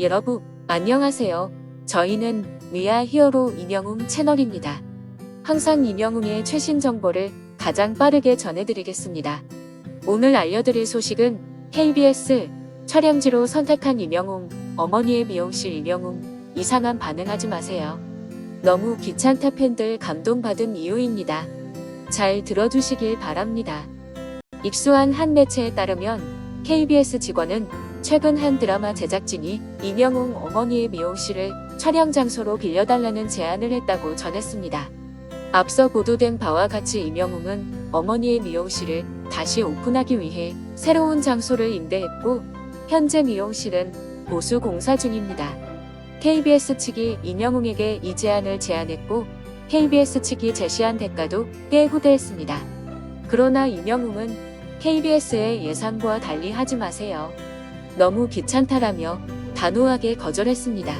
여러분, 안녕하세요. 저희는 위아 히어로 이명웅 채널입니다. 항상 이명웅의 최신 정보를 가장 빠르게 전해드리겠습니다. 오늘 알려드릴 소식은 KBS 촬영지로 선택한 이명웅, 어머니의 미용실 이명웅, 이상한 반응하지 마세요. 너무 귀찮다 팬들 감동받은 이유입니다. 잘 들어주시길 바랍니다. 입수한 한 매체에 따르면 KBS 직원은 최근 한 드라마 제작진이 이명웅 어머니의 미용실을 촬영 장소로 빌려달라는 제안을 했다고 전했습니다. 앞서 보도된 바와 같이 이명웅은 어머니의 미용실을 다시 오픈하기 위해 새로운 장소를 임대했고 현재 미용실은 보수 공사 중입니다. KBS 측이 이명웅에게 이 제안을 제안했고 KBS 측이 제시한 대가도 꽤 후대했습니다. 그러나 이명웅은 KBS의 예상과 달리 하지 마세요. 너무 귀찮다라며 단호하게 거절했습니다.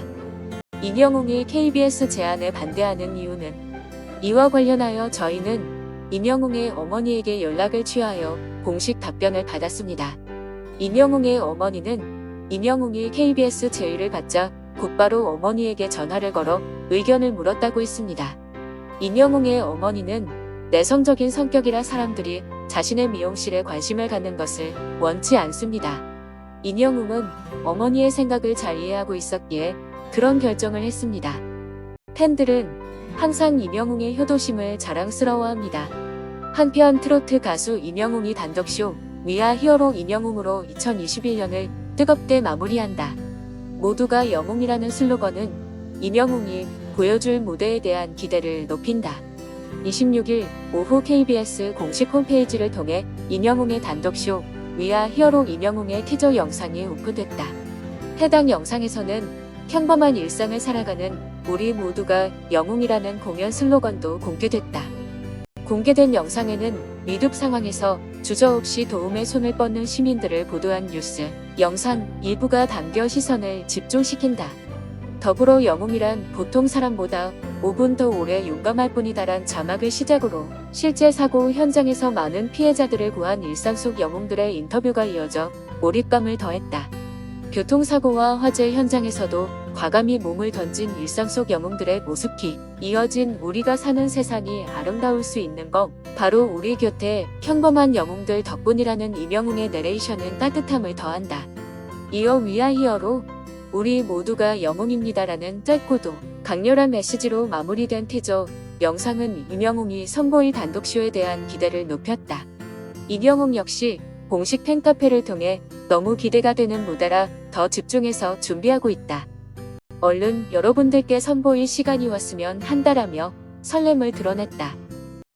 이명웅이 KBS 제안에 반대하는 이유는 이와 관련하여 저희는 이명웅의 어머니에게 연락을 취하여 공식 답변을 받았습니다. 이명웅의 어머니는 이명웅이 KBS 제의를 받자 곧바로 어머니에게 전화를 걸어 의견을 물었다고 했습니다. 이명웅의 어머니는 내성적인 성격이라 사람들이 자신의 미용실에 관심을 갖는 것을 원치 않습니다. 이명웅은 어머니의 생각을 잘 이해하고 있었기에 그런 결정을 했습니다. 팬들은 항상 이명웅의 효도심을 자랑스러워합니다. 한편 트로트 가수 이명웅이 단독쇼 위아 히어로 이명웅으로 2021년을 뜨겁게 마무리한다. 모두가 영웅이라는 슬로건은 이명웅이 보여줄 무대에 대한 기대를 높인다. 26일 오후 KBS 공식 홈페이지를 통해 이명웅의 단독쇼 위아 히어로 이명웅의 티저 영상이 오픈됐다. 해당 영상에서는 평범한 일상을 살아가는 우리 모두가 영웅이라는 공연 슬로건도 공개됐다. 공개된 영상에는 위급 상황에서 주저없이 도움의 손을 뻗는 시민들을 보도한 뉴스, 영상 일부가 담겨 시선을 집중시킨다. 더불어 영웅이란 보통 사람보다 5분 더 오래 용감할 뿐이다란 자막을 시작으로 실제 사고 현장에서 많은 피해자들을 구한 일상 속 영웅들의 인터뷰가 이어져 몰입감을 더했다. 교통사고와 화재 현장에서도 과감히 몸을 던진 일상 속 영웅들의 모습기 이어진 우리가 사는 세상이 아름다울 수 있는 건 바로 우리 곁에 평범한 영웅들 덕분이라는 이명웅의 내레이션은 따뜻함을 더한다. 이어 위아 히어로 우리 모두가 영웅입니다라는 짧고도 강렬한 메시지로 마무리된 티저 영상은 이명웅이 선보일 단독쇼에 대한 기대를 높였다. 이명웅 역시 공식 팬카페를 통해 너무 기대가 되는 무대라 더 집중해서 준비하고 있다. 얼른 여러분들께 선보일 시간이 왔으면 한다라며 설렘을 드러냈다.